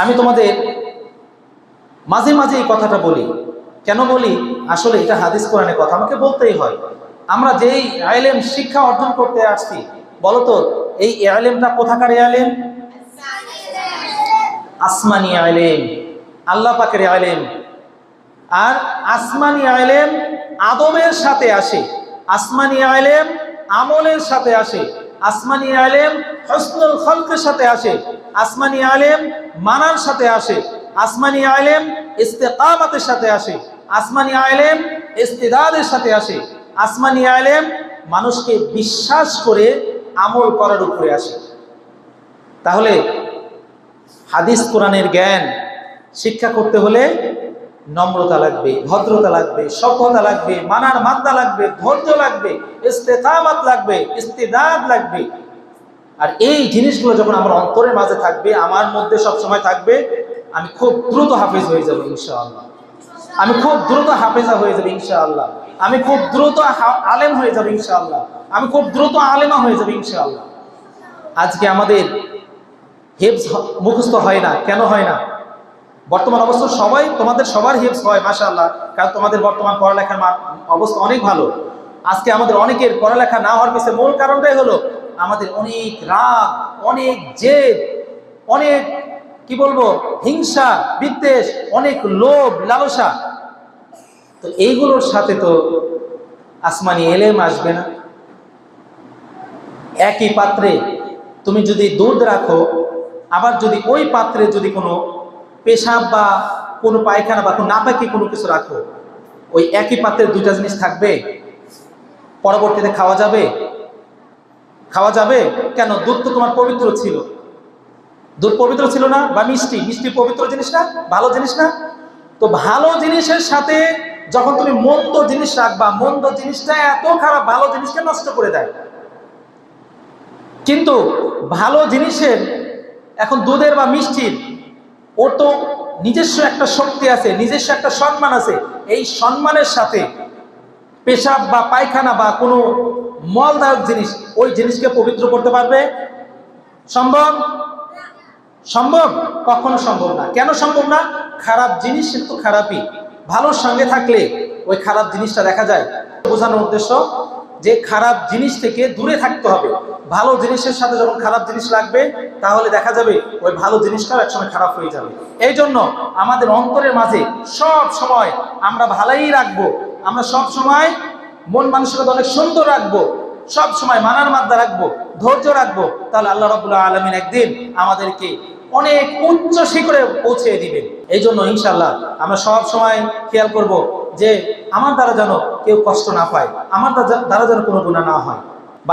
আমি তোমাদের মাঝে মাঝে এই কথাটা বলি। কেন বলি? আসলে এটা হাদিস কোরআনের কথা। আমাকে বলতেই হয়, আমরা যেই আইলেম শিক্ষা অর্জন করতে আসছি, বলতো, এই আইলেমটা কোথাকার আইলেম আসমানি আইলেম আল্লাহ পাকের আইলেম আর আসমানি আইলেম আদমের সাথে আসে, আসমানি আইলেম আমলের সাথে আসে, আসমানি আলেম হসনুল খলকের সাথে আসে আসমানি আলেম মানার সাথে আসে, আসমানি আলেম ইস্তেকামাতের সাথে আসে, আসমানি আলেম ইস্তেদাদের সাথে আসে, আসমানি আলেম মানুষকে বিশ্বাস করে আমল করার উপরে আসে। তাহলে হাদিস কোরআনের জ্ঞান, শিক্ষা করতে হলে নম্রতা লাগবে, ভদ্রতা লাগবে, সভ্যতা লাগবে, মানার মাদ্দা লাগবে, ধৈর্য লাগবে, ইস্তেকামাত লাগবে, ইস্তেদাদ লাগবে আর এই জিনিসগুলো যখন আমার অন্তরের মাঝে থাকবে, আমার মধ্যে সব সময় থাকবে, আমি খুব দ্রুত হাফেজ হয়ে যাব ইনশাআল্লাহ। আমি খুব দ্রুত হাফেজা হয়ে যাবে ইনশাআল্লাহ। আমি খুব দ্রুত আলেম হয়ে যাব ইনশাআল্লাহ। আমি খুব দ্রুত আলেমা হয়ে যাব ইনশাআল্লাহ। আজকে আমাদের হেফজ হ- মুখস্থ হয় না। কেন হয় না? বর্তমান অবস্থা সবাই, তোমাদের সবার হেফস হয়, মাশাআল্লাহ। কারণ তোমাদের বর্তমান পড়ালেখার অবস্থা অনেক ভালো। আজকে আমাদের অনেকের পড়ালেখা না হওয়ার পিছনে মূল কারণটাই হলো আমাদের অনেক রাগ, অনেক জেদ, অনেক, কি বলব, হিংসা, বিদ্বেষ, অনেক লোভ, লালসা। তো এইগুলোর সাথে তো আসমানি এলেম আসবে না। একই পাত্রে তুমি যদি দুধ রাখো, আবার যদি ওই পাত্রে যদি কোনো পেশাব বা কোনো পায়খানা বা কোনো নাপাকি কোনো কিছু রাখো, ওই একই পাত্রে দুইটা জিনিস থাকবে, পরবর্তীতে খাওয়া যাবে খাওয়া যাবে? কেন? দুধ তো তোমার পবিত্র ছিল। দুধ পবিত্র ছিল না? বা মিষ্টি? মিষ্টি পবিত্র জিনিস না? ভালো জিনিস না? তো ভালো জিনিসের সাথে যখন তুমি মন্দ জিনিস রাখবা, মন্দ জিনিসটা এত খারাপ, ভালো জিনিসকে নষ্ট করে দেয়। কিন্তু ভালো জিনিসের এখন দুধের বা মিষ্টির, ওর তো নিজস্ব একটা শক্তি আছে, নিজস্ব একটা সম্মান আছে। এই সম্মানের সাথে পেশাব বা পায়খানা বা কোনো মলদায়ক জিনিস, ওই জিনিসকে পবিত্র করতে পারবে? সম্ভব? সম্ভব? কখনো সম্ভব না। কেন সম্ভব না? খারাপ জিনিস কিন্তু খারাপই। ভালোর সঙ্গে থাকলে ওই খারাপ জিনিসটা দেখা যায়। বোঝানোর উদ্দেশ্য, যে খারাপ জিনিস থেকে দূরে থাকতে হবে। ভালো জিনিসের সাথে যখন খারাপ জিনিস লাগবে, তাহলে দেখা যাবে ওই ভালো জিনিসটাও একসময় খারাপ হয়ে যাবে। এই জন্য আমাদের অন্তরের মাঝে সব সময় আমরা ভালোই রাখব। আমরা সব সময় মন মানসিকতা অনেক সুন্দর রাখব, সব সময় মানার মাদ্দা রাখব, ধৈর্য রাখব, তাহলে আল্লাহ রবুল্লাহ আলমিন একদিন আমাদেরকে অনেক উচ্চ শিখরে পৌঁছে দিবেন। এই জন্য ইনশাল্লাহ আমরা সব সময় খেয়াল করব যে আমার দ্বারা যেন কেউ কষ্ট না পায়, আমার দ্বারা যেন কোনো গুণা না হয়।